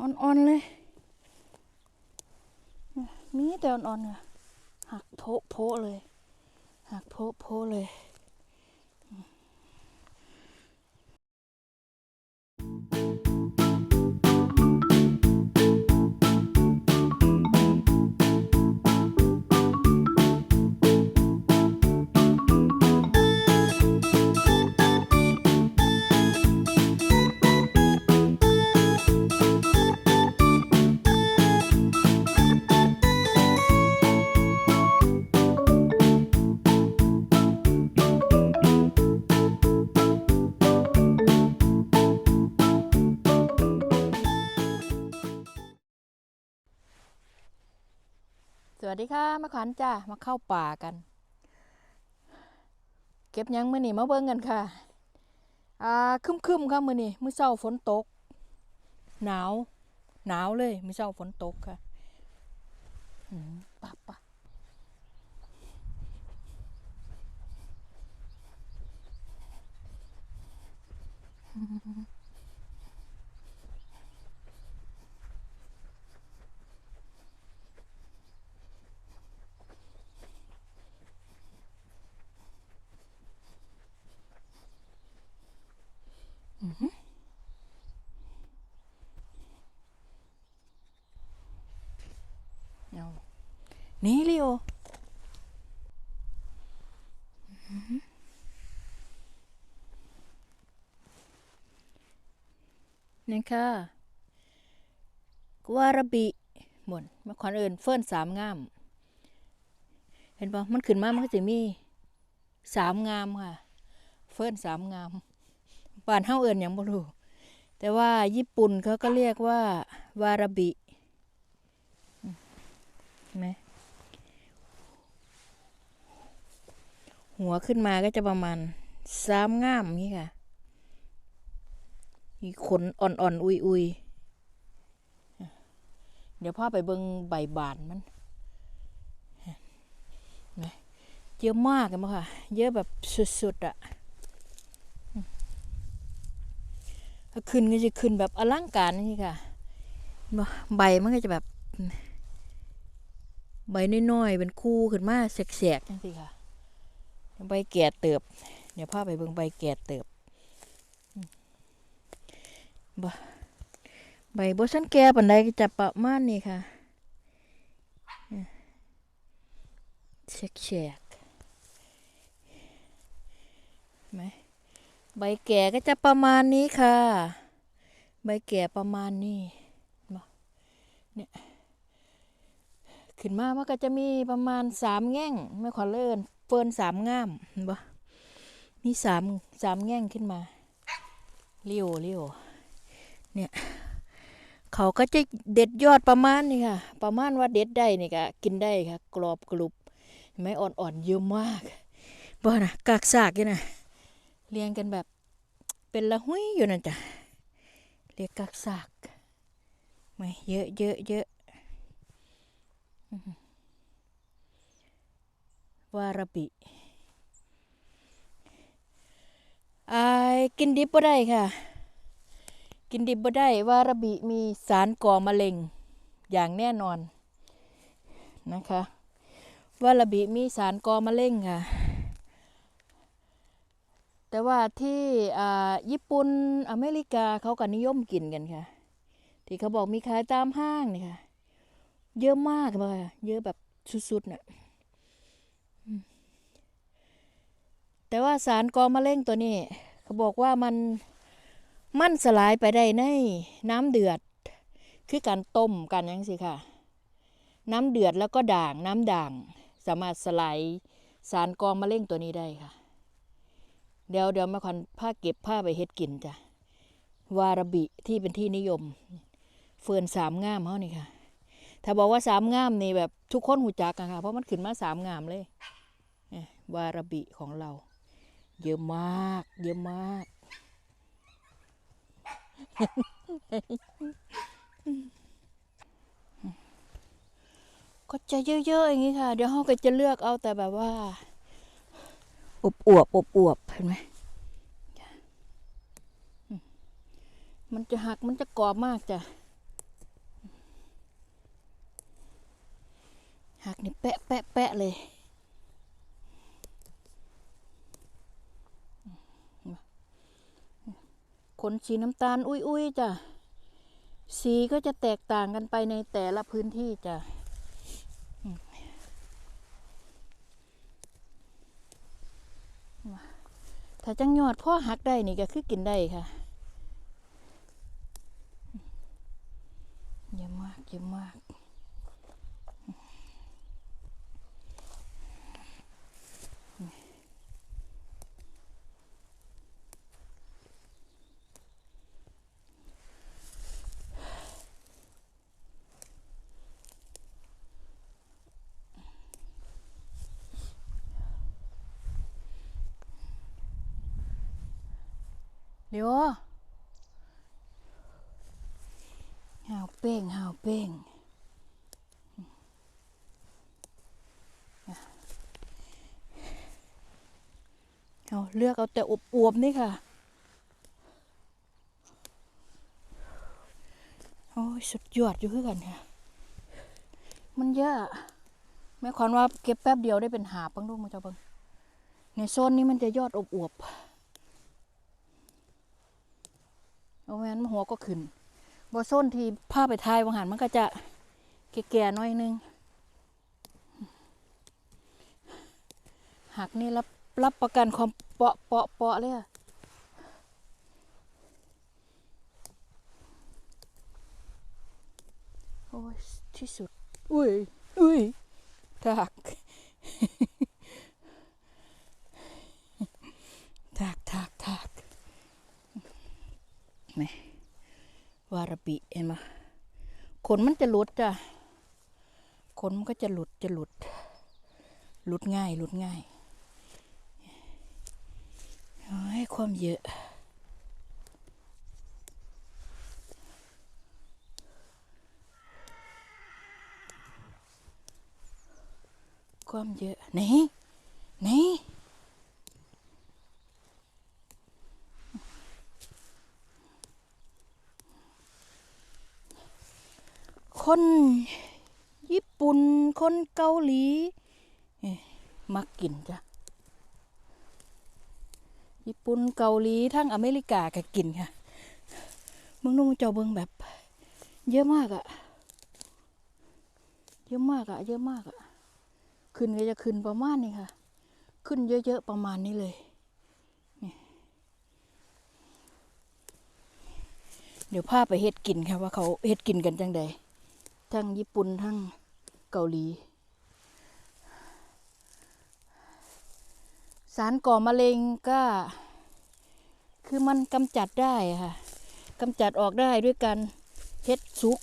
อ่อนๆเลยมีแต่อ่อนๆค่ะหักโพะโพะเลย หักโพะโพะเลย สวัสดีค่ะมาขวัญจ้ามาเข้าป่ากัน เก็บยังมื้อนี้มาเบิ่งกันค่ะอ่าครึมค่ะมื้อนี้มื้อเช้าฝนตก หนาว หนาวเลยมื้อเช้าฝนตกค่ะอืมปะปะ เอานี่ลิโอนี่ค่ะกวาระบิหมนมาขวัญเอินเฟิ่นสามงาม เห็นปะมันขึ้นมามันก็จะมีสามงามค่ะ เฟิ่นสามงาม บ้านเฮาเอินหยังบ่รู้แต่ว่าญี่ปุ่นเขาก็เรียกว่าวาราบิมเห็นไหมหัวขึ้นมาก็จะประมาณสามง่ามนี่ค่ะ มีขนอ่อนๆอุยๆเดี๋ยวพ่อไปเบิงใบบานมันเยอะมากเลยมั้งค่ะ เยอะแบบสุดๆอะอืม ถ้าขึ้นก็จะขึ้นแบบอลังการนี่ค่ะ ใบมันก็จะแบบ ใบน้อยๆเป็นคู่ขึ้นมาแสกๆจังสิค่ะใบแก่เติบ เดี๋ยวพาไปเบิ่งใบแก่เติบอืมบ่ใบบ่สันแก่ปานใดก็จะประมาณนี้ค่ะแฉกๆไหม ใบแก่ก็จะประมาณนี้ค่ะ ใบแก่ประมาณนี้เนี่ยขึ้นมามันก็จะมีประมาณสามแง่งไม่ขอเลิ่นเฟิร์นสามง่ามเห็นบ่มีสามสามแง่งขึ้นมาเลี้ยวเลี้ยวเนี่ยเขาก็จะเด็ดยอดประมาณนี้ค่ะ ประมาณว่าเด็ดได้นี่ก็กินได้ค่ะ กรอบกรุบไหมอ่อนๆเยอะมากบ่นะกากซากอยู่นะ เรียงกันแบบเป็นละหุยอยู่นั่นจ้ะเรียกกักซากไม่เยอะเยอะเยอะวาราบิอายกินดิบบ่ได้ค่ะ กินดิบบ่ได้วาราบิมีสารก่อมะเร็งอย่างแน่นอนนะคะวาราบิมีสารก่อมะเร็งค่ะ แต่ว่าที่ญี่ปุ่นอเมริกาเขาก็นิยมกินกันค่ะ ที่เขาบอกมีขายตามห้างนี่ค่ะ เยอะมากเลยเยอะแบบสุดๆน่ะแต่ว่าสารกอมะเร็งตัวนี้ เขาบอกว่ามันมันสลายไปได้ในน้ำเดือด คือการต้มกันยังสิค่ะ น้ำเดือดแล้วก็ด่างน้ำด่าง สามารถสลายสารกอมะเร็งตัวนี้ได้ค่ะ เดี๋ยวเดี๋ยวมาคอนผ้าเก็บผ้าไปเฮ็ดกินจ้ะ วาราบิที่เป็นที่นิยม เฟิร์นสามงามเขานี่ค่ะ ถ้าบอกว่าสามงามนี่แบบทุกคนหูจักกันค่ะ เพราะมันขึ้นมาสามงามเลยเนี่ยวาราบิของเรา เยอะมาก เยอะมาก ก็จะเยอะๆอย่างนี้ค่ะ เดี๋ยวเขาก็จะเลือกเอาแต่แบบว่า อบอวบอบอวบเห็นไหมมันจะหักมันจะกรอบมากจ้ะหักนี่แปะแปะแปะเลยขนสีน้ำตาล อุ้ยอุ้ยจ้ะสีก็จะแตกต่างกันไปในแต่ละพื้นที่จ้ะ ถ้าจังยอดพ่อหักได้นี่ก็คือกินได้ค่ะเยอะมากเยอะมาก เดี๋ยหาวเป้งหาวเป้งเอาเลือกเอาแต่อบอวบๆนี่ค่ะ โอ้ย สุดยอดอยู่คือกันค่ะ มันเยอะ แม่ขวัญว่าเก็บแป๊บเดียวได้เป็นหาบเบังลูกมาเจ้าเบังในโซนนี้มันจะยอดอบอวบๆ เอาแม่นหัวก็ขึ้นบอส้นที่ผ้าไปทายบางหันมันก็จะแก่ๆหน้อยนึงหักนี่รับรับประกันความเปาะเปาะเปาะเลยอะโอ้ยที่สุด อุ้ยอุ้ยถักถักถักถัก หมวาราบิเห็นไหมขนมันจะหลุดจ้ะขนมันก็จะหลุดจะหลุด หลุดง่ายหลุดง่ายโอ้ความเยอะความเยอะไหนไหน คนญี่ปุ่น คนเกาหลี มักกินจ้ะ ญี่ปุ่นเกาหลีทั้งอเมริกาก็กินค่ะเมืองนุ่งเจ้าเบิงแบบ เยอะมากอะเยอะมากอะเยอะมากอะขึ้นก็จะขึ้นประมาณนี้ค่ะ ขึ้นเยอะๆประมาณนี้เลยเดี๋ยวพาไปเฮ็ดกินค่ะว่าเขาเฮ็ดกินกันจังใด ทั้งญี่ปุ่นทั้งเกาหลี สารก่อมะเร็งก็ คือมันกำจัดได้ค่ะกำจัดออกได้ด้วยการเฮ็ดซุก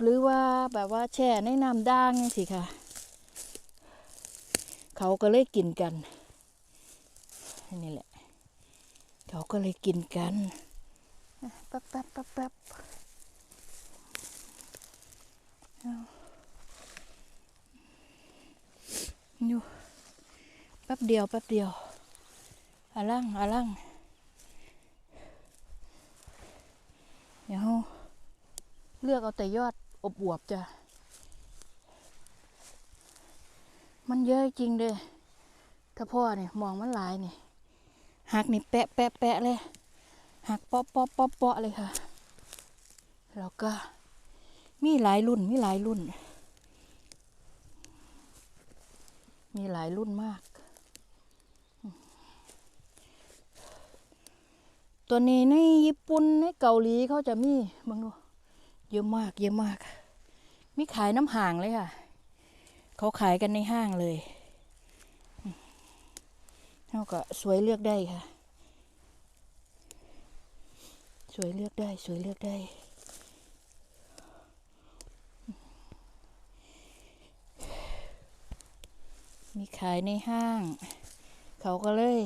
หรือว่าแบบว่าแช่ในน้ำด่างนี่สิค่ะ เขาก็เลยกินกันนี่แหละ เขาก็เลยกินกันแป๊บแป๊บแป๊บแป๊บ อยู่แป๊บเดียวแป๊บเดียวอาลังอาลังเดี๋ยวเลือกเอาแต่ยอดอบอวบจ้ะ มันเยอะจริงเด้ถ้าพ่อเนี่ยมองมันหลายเนี่ยหักนี่แปะแปะแปะเลยหักเปาะเปาะเปาะเปาะเลยค่ะ แล้วก็ มีหลายรุ่น มีหลายรุ่น มีหลายรุ่นมาก ตัวนี้ในญี่ปุ่นในเกาหลีเขาจะมีบางดูเยอะมาก เยอะมาก มีขายน้ำห่างเลยค่ะ เขาขายกันในห้างเลยเขาก็สวยเลือกได้ค่ะ สวยเลือกได้ สวยเลือกได้ มีขายในห้าง เขาก็เลย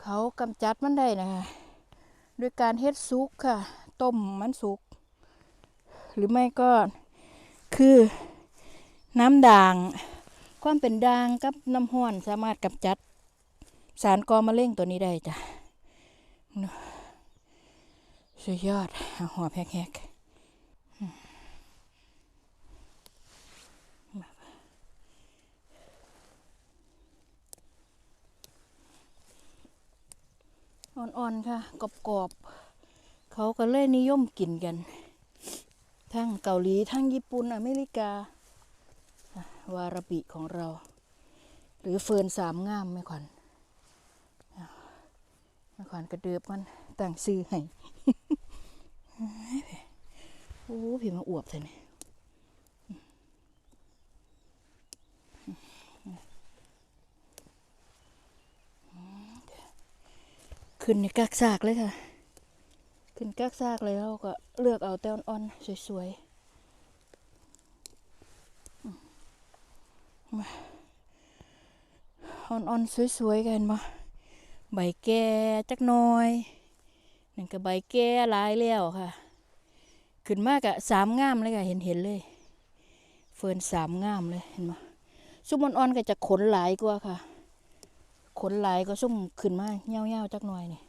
เขากำจัดมันได้นะคะด้วยการเฮ็ดซุกค่ะ ต้มมันสุก หรือไม่ก็คือน้ำด่าง ความเป็นด่างกับน้ำห้อนสามารถกำจัด สารกอมะเร็งตัวนี้ได้จ้ะสุดยอดหอบแฮกๆ อ่อนๆค่ะกรอบๆเขาก็เลยนิยมกินกัน ทั้งเกาหลีทั้งญี่ปุ่นอเมริกาวาราบิของเรา หรือเฟิร์นสามงามไม่ขวัญไม่ขวัญกระเดือบมันตั้งซื้อให้โอ้พี่มาอวบเลยเนี่ย ขึ้นในกากซากเลยค่ะ ขึ้นกากซากเลยแล้วก็เลือกเอาแต่อ่อนสวยๆมาอ่อนๆสวยๆกันมาใบแก่จักน่อยนั่นก็ใบแก่หลายแล้วค่ะ ขึ้นมากอะสามงามเลยค่ะเห็นเห็นๆเลย เฟิร์นสามงามเลยเห็นไหมซุ่มอ่อนๆก็จะขนหลายกว่าค่ะ ขนหลายก็ซุ่มขึ้นมาเงี้ยวๆจักหน่อยนี่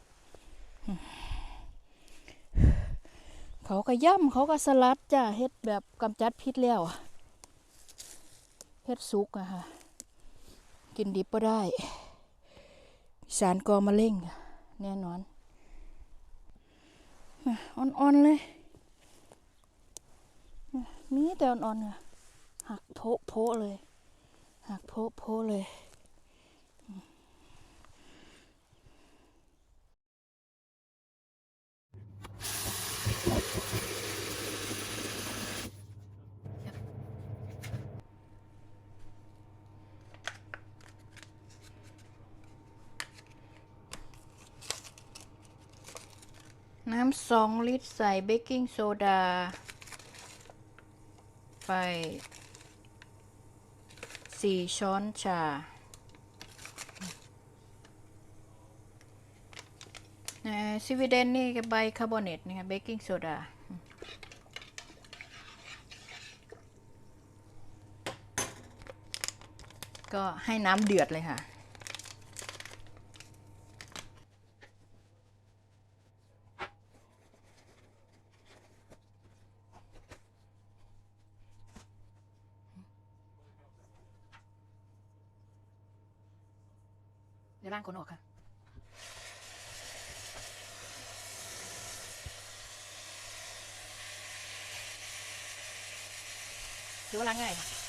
เขาก็ย่ำเขาก็สลัดจ้าเฮ็ดแบบกำจัดพิษแล้วอะเฮ็ดสุกอะค่ะ กินดิบก็ได้ สารกอมะเร็งแน่นอนอ่อ่อนๆเลยมีแต่อ่อนๆค่ะหักโพะโพะเลย หักโพะโพะเลย น้ำสองลิตรใส่เบกกิ้งโซดา ไปสี่ช้อนชา ซิวิเดนนี่กับใบคาร์บอเนตนี่ค่ะเบกกิ้งโซดาก็ให้น้ำเดือดเลยค่ะ เดี๋ยวล้างขนออกค่ะ ถือว่าล้างง่ายค่ะ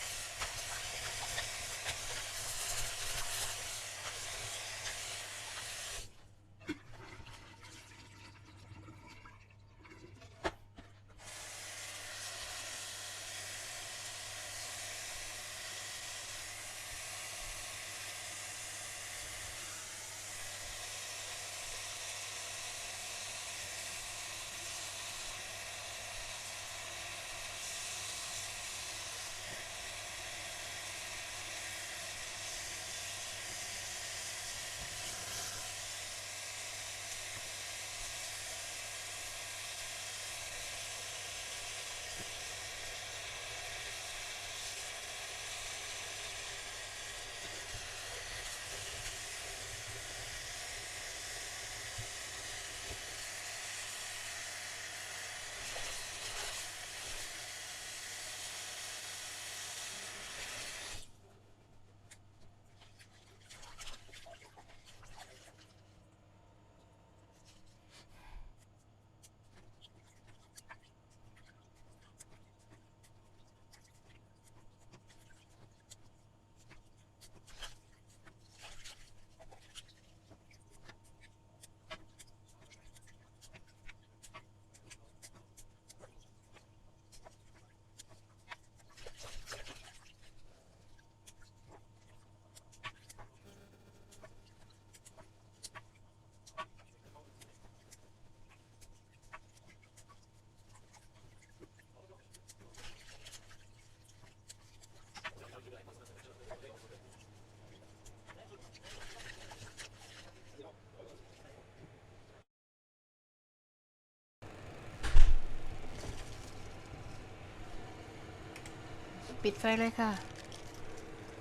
ปิดไฟเลยค่ะ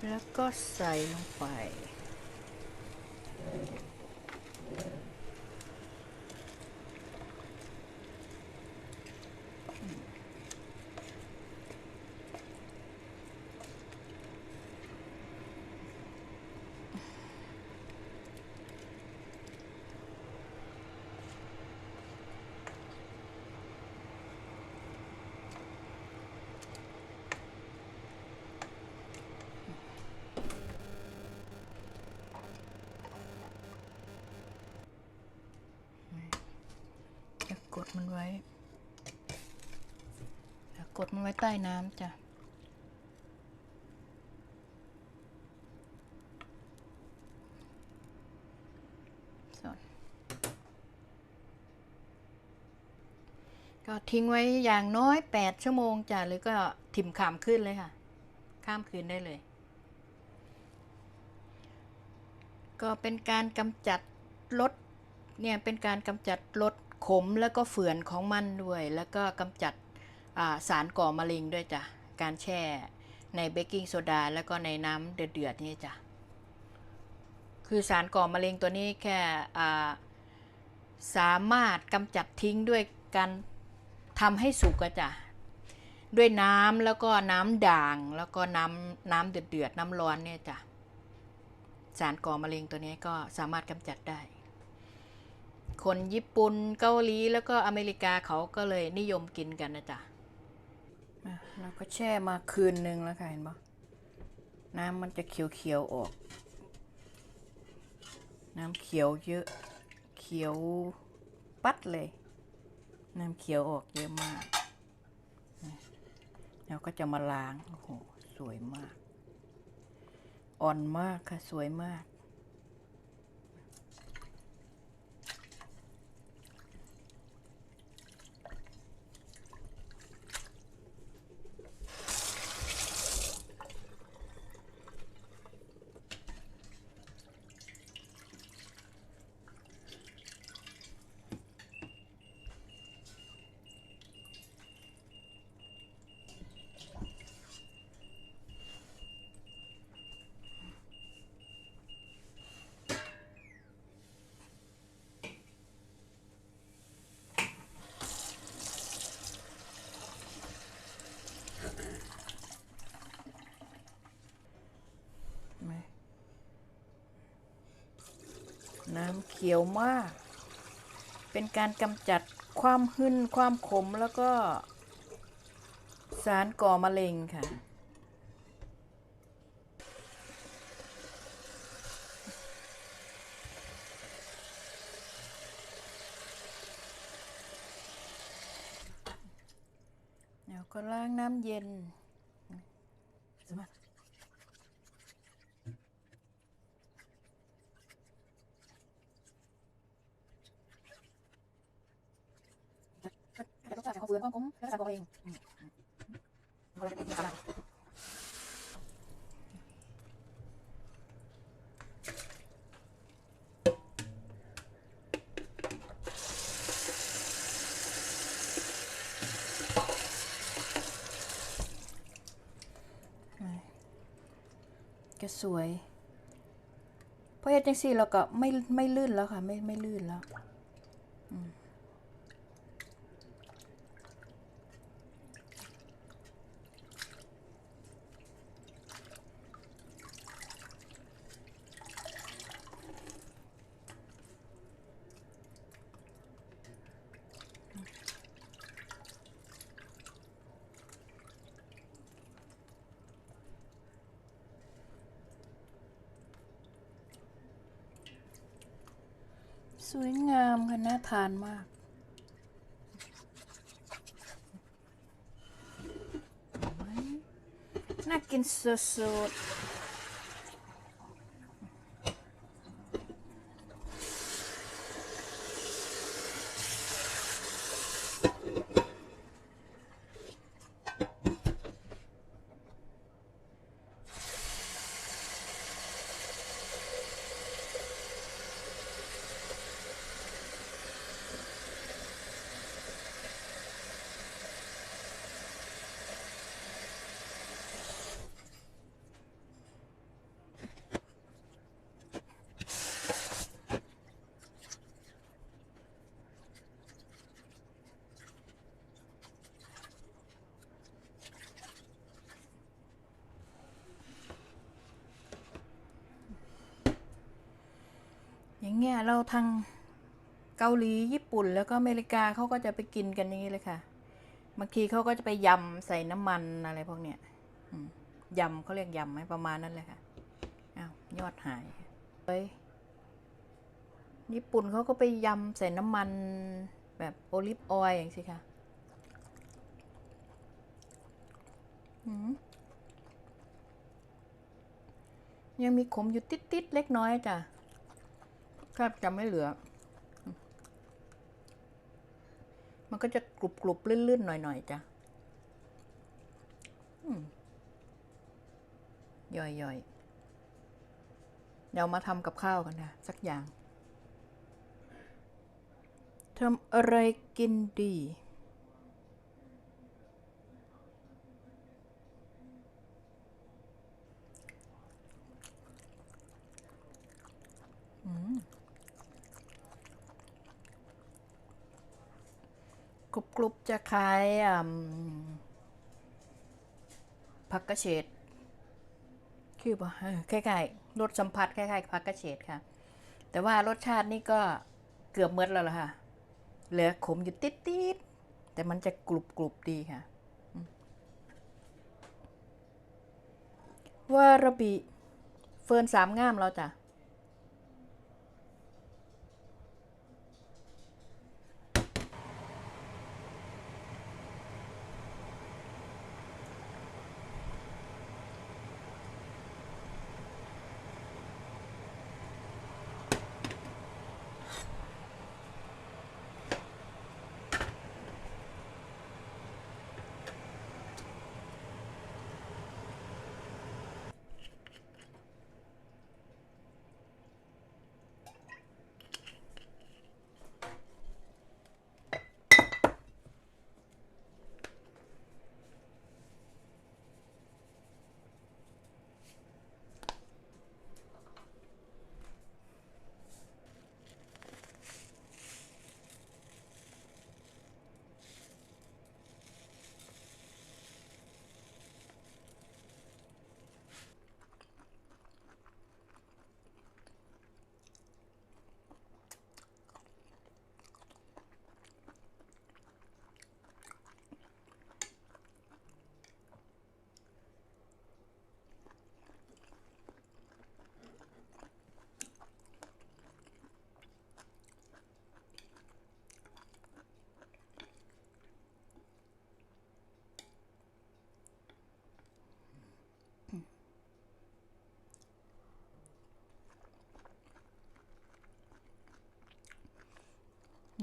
แล้วก็ใส่ลงไป มันไว้กดมันไว้ใต้น้ำจ้ะก็ทิ้งไว้อย่างน้อย 8 ชั่วโมงจ้ะหรือก็ถิ่มขามขึ้นเลยค่ะ ข้ามคืนได้เลย ก็เป็นการกำจัดลดเนี่ยเป็นการกำจัดลด ขมแล้วก็เฝื่อนของมันด้วย แล้วก็กำจัดสารก่อมะเร็งด้วยจ้ะ การแช่ในเบกกิ้งโซดาแล้วก็ในน้ำเดือดๆนี่จ้ะ คือสารก่อมะเร็งตัวนี้แค่สามารถกำจัดทิ้งด้วยการทำให้สุกจ้ะด้วยน้ำแล้วก็น้ำด่างแล้วก็น้ำน้ำเดือดๆน้ำร้อนเนี่ยจ้ะสารก่อมะเร็งตัวนี้ก็สามารถกำจัดได้ คนญี่ปุ่นเกาหลีแล้วก็อเมริกาเขาก็เลยนิยมกินกันนะจ๊ะอะเราก็แช่มาคืนนึงแล้วค่ะเห็นปะน้ำมันจะเขียวๆออก น้ำเขียวเยอะ เขียวปัดเลย น้ำเขียวออกเยอะมากนะเราก็จะมาล้าง โอ้โห สวยมาก อ่อนมากค่ะ สวยมาก น้ำเขียวมาก เป็นการกำจัดความหึนความขมแล้วก็ สารก่อมะเร็งค่ะแล้วก็ล้างน้ำเย็นสมัคร รสชาติของเฟืองของผมรสชาติของเองก็สวยพราะเฮ็ดจังซี่เราก็ไม่ไม่ลื่นแล้วค่ะ ไม่ไม่ลื่นแล้ว สวยงามค่ะน่าทานมาก น่ากินสุดๆ เงี้ยเราทางเกาหลีญี่ปุ่นแล้วก็อเมริกาเขาก็จะไปกินกันอย่างนี้เลยค่ะบางทีเขาก็จะไปยำใส่น้ำมันอะไรพวกเนี้ยยำเขาเรียกยำไหมประมาณนั้นเลยค่ะอ้าวยอดหายเฮ้ยญี่ปุ่นเขาก็ไปยำใส่น้ำมันแบบโอลิฟออยล์อย่างสิค่ะยังมีขมอยู่ติดๆเล็กน้อยจ้ะ แทบจะไม่เหลือ มันก็จะกรุบกรุบๆลื่นๆหน่อยๆจ้ะย่อยๆเดี๋ยวมาทำกับข้าวกันนะ สักอย่างทำอะไรกินดี กรุบกรุบจะคล้ายผักกระเฉดคือป่ะเออคล้ายๆรสสัมผัสคล้ายๆผักกระเฉดค่ะ แต่ว่ารสชาตินี่ก็เกือบหมดแล้วล่ะค่ะ เหลือขมอยู่ติดๆแต่มันจะกรุบกรุบดีค่ะอืมวาราบิ เฟิร์นสามงามแล้วจ้ะ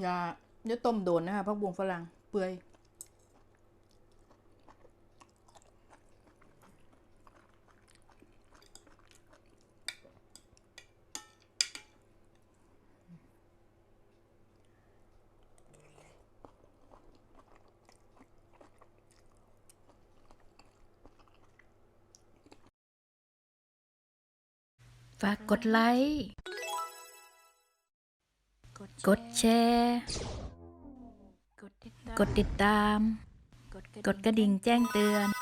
อย่าอย่าต้มโดนนะคะพักบวงฝรั่งเปื่อยฝากกดไลค์ กดแชร์ กดติดตาม กดกระดิ่งแจ้งเตือน